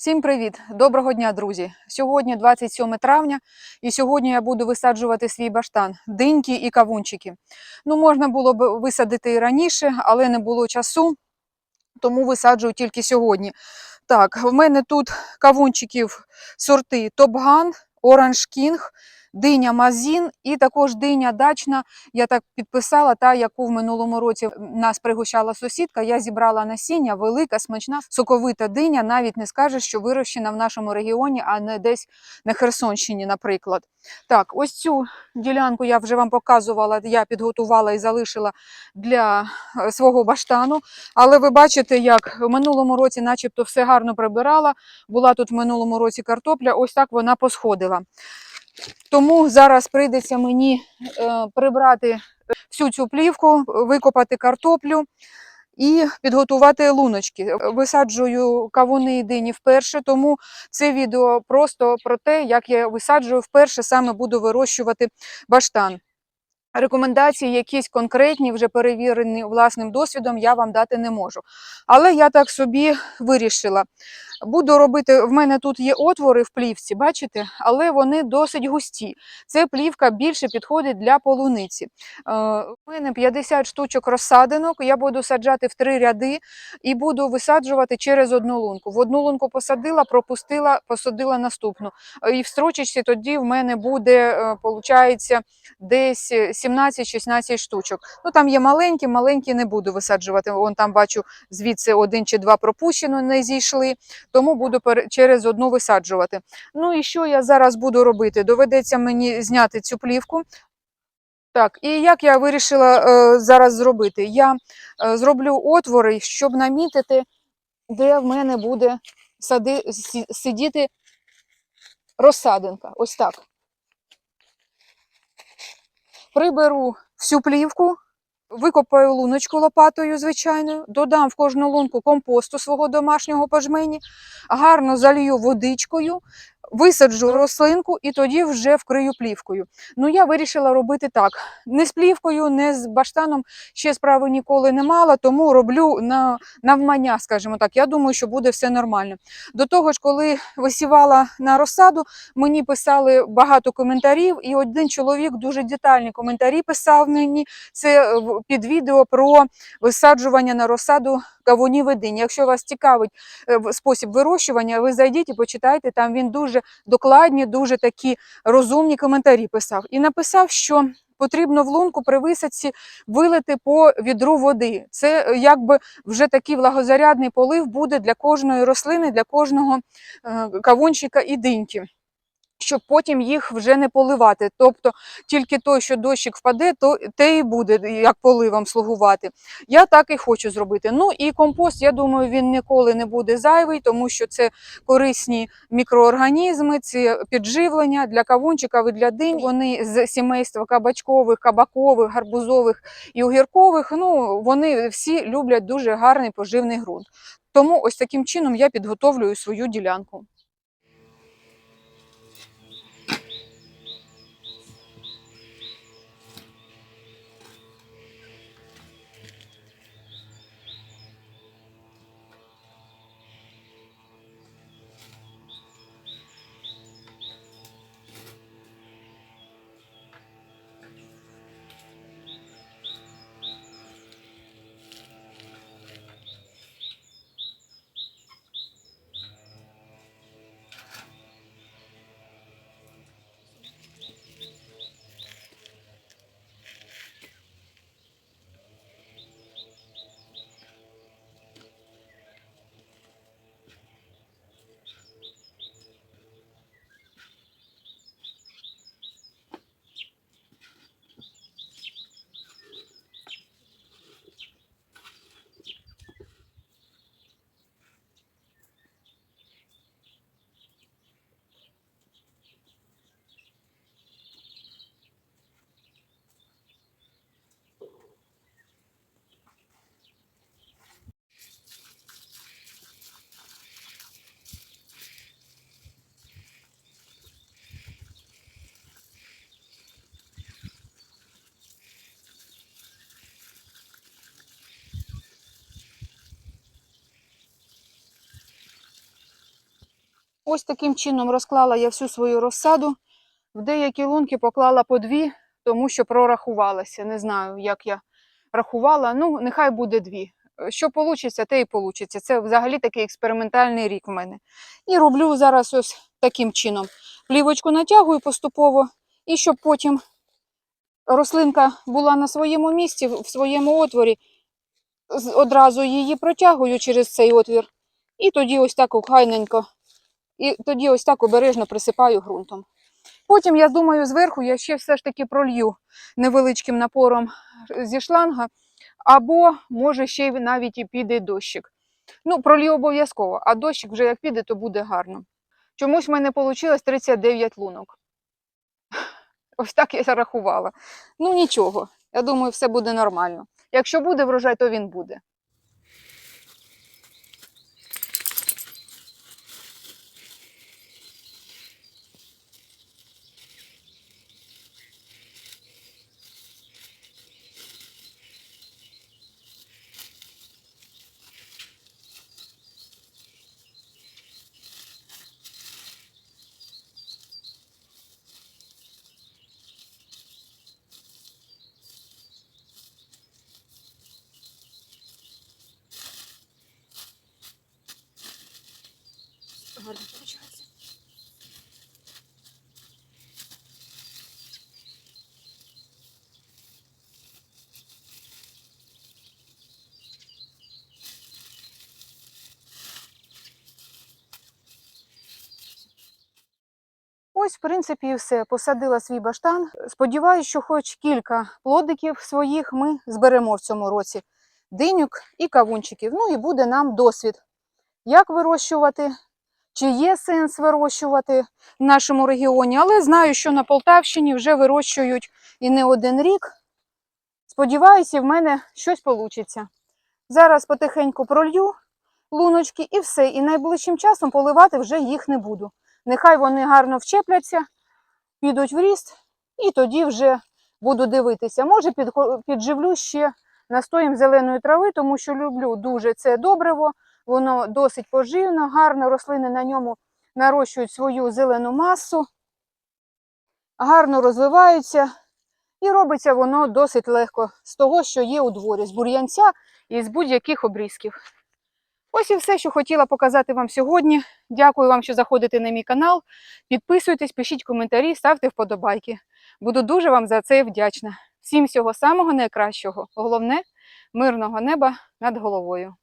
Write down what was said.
Всім привіт! Доброго дня, друзі! Сьогодні 27 травня, і сьогодні я буду висаджувати свій баштан, диньки і кавунчики. Ну, можна було б висадити і раніше, але не було часу, тому висаджую тільки сьогодні. Так, в мене тут кавунчиків сорти Топган, Оранж Кінг, диня Мазін і також диня дачна. Я так підписала, та яку в минулому році нас пригощала сусідка. Я зібрала насіння, велика, смачна, соковита диня. Навіть не скажеш, що вирощена в нашому регіоні, а не десь на Херсонщині, наприклад. Так, ось цю ділянку я вже вам показувала, я підготувала і залишила для е, свого баштану. Але ви бачите, як в минулому році, начебто, все гарно прибирала. Була тут в минулому році картопля, ось так вона посходила. Тому зараз прийдеться мені е, прибрати всю цю плівку, викопати картоплю і підготувати луночки. Висаджую кавуни і дині вперше, тому це відео просто про те, як я висаджую вперше, саме буду вирощувати баштан. Рекомендації якісь конкретні, вже перевірені власним досвідом, я вам дати не можу. Але я так собі вирішила. Буду робити, в мене тут є отвори в плівці, бачите, але вони досить густі. Це плівка більше підходить для полуниці. Е, У мене 50 штучок розсадинок, я буду саджати в три ряди і буду висаджувати через одну лунку. В одну лунку посадила, пропустила, посадила наступну. Е, І в строчечці тоді в мене буде, е, получається, десь 17-16 штучок. Ну там є маленькі, маленькі не буду висаджувати. Вон там бачу звідси один чи два пропущено, не зійшли, тому буду через одну висаджувати. Ну і що я зараз буду робити? Доведеться мені зняти цю плівку. Так, і як я вирішила е, зараз зробити? Я е, зроблю отвори, щоб намітити, де в мене буде сади, сидіти розсадинка. Ось так. Приберу всю плівку, викопаю луночку лопатою звичайною, додам в кожну лунку компосту свого домашнього пожмені, гарно залью водичкою, висаджу рослинку і тоді вже вкрию плівкою. Ну, я вирішила робити так. Не з плівкою, не з баштаном ще справи ніколи не мала, тому роблю на навмання, скажімо так. Я думаю, що буде все нормально. До того ж, коли висівала на розсаду, мені писали багато коментарів, і один чоловік дуже детальні коментарі писав мені. Це під відео про висаджування на розсаду кавунів і динь. Якщо вас цікавить е, спосіб вирощування, ви зайдіть і почитайте. Там він дуже докладні, дуже такі розумні коментарі писав. І написав, що потрібно в лунку при висадці вилити по відру води. Це е, якби вже такий влагозарядний полив буде для кожної рослини, для кожного е, кавунчика і диньки. Щоб потім їх вже не поливати. Тобто тільки той, що дощик впаде, то те і буде як поливом слугувати. Я так і хочу зробити. Ну і компост, я думаю, він ніколи не буде зайвий, тому що це корисні мікроорганізми, це підживлення для кавунчиків і для динь. Вони з сімейства кабачкових, кабакових, гарбузових і огіркових. Ну вони всі люблять дуже гарний поживний ґрунт. Тому ось таким чином я підготовлюю свою ділянку. Ось таким чином розклала я всю свою розсаду. В деякі лунки поклала по дві, тому що прорахувалася. Не знаю, як я рахувала. Ну, нехай буде дві. Що вийде, те і вийде. Це взагалі такий експериментальний рік в мене. І роблю зараз ось таким чином. Плівочку натягую поступово, і щоб потім рослинка була на своєму місці, в своєму отворі, одразу її протягую через цей отвір. І тоді ось так охайненько, і тоді ось так обережно присипаю ґрунтом. Потім, я думаю, зверху я ще все ж таки пролью невеличким напором зі шланга, або може ще навіть і піде дощик. Ну, пролью обов'язково, а дощик вже як піде, то буде гарно. Чомусь в мене вийшло 39 лунок. Ось так я рахувала. Ну нічого, я думаю, все буде нормально. Якщо буде врожай, то він буде. Гарно виходить. Ось, в принципі, і все. Посадила свій баштан. Сподіваюсь, що хоч кілька плодиків своїх ми зберемо в цьому році. Динюк і кавунчиків. Ну і буде нам досвід, як вирощувати, чи є сенс вирощувати в нашому регіоні. Але знаю, що на Полтавщині вже вирощують і не один рік. Сподіваюся, в мене щось вийде. Зараз потихеньку пролью луночки і все. І найближчим часом поливати вже їх не буду. Нехай вони гарно вчепляться, підуть в ріст, і тоді вже буду дивитися. Може, підживлю ще настоєм зеленої трави, тому що люблю дуже це добриво. Воно досить поживно, гарно рослини на ньому нарощують свою зелену масу, гарно розвиваються. І робиться воно досить легко з того, що є у дворі, з бур'янця і з будь-яких обрізків. Ось і все, що хотіла показати вам сьогодні. Дякую вам, що заходите на мій канал. Підписуйтесь, пишіть коментарі, ставте вподобайки. Буду дуже вам за це вдячна. Всім всього самого найкращого. Головне мирного неба над головою.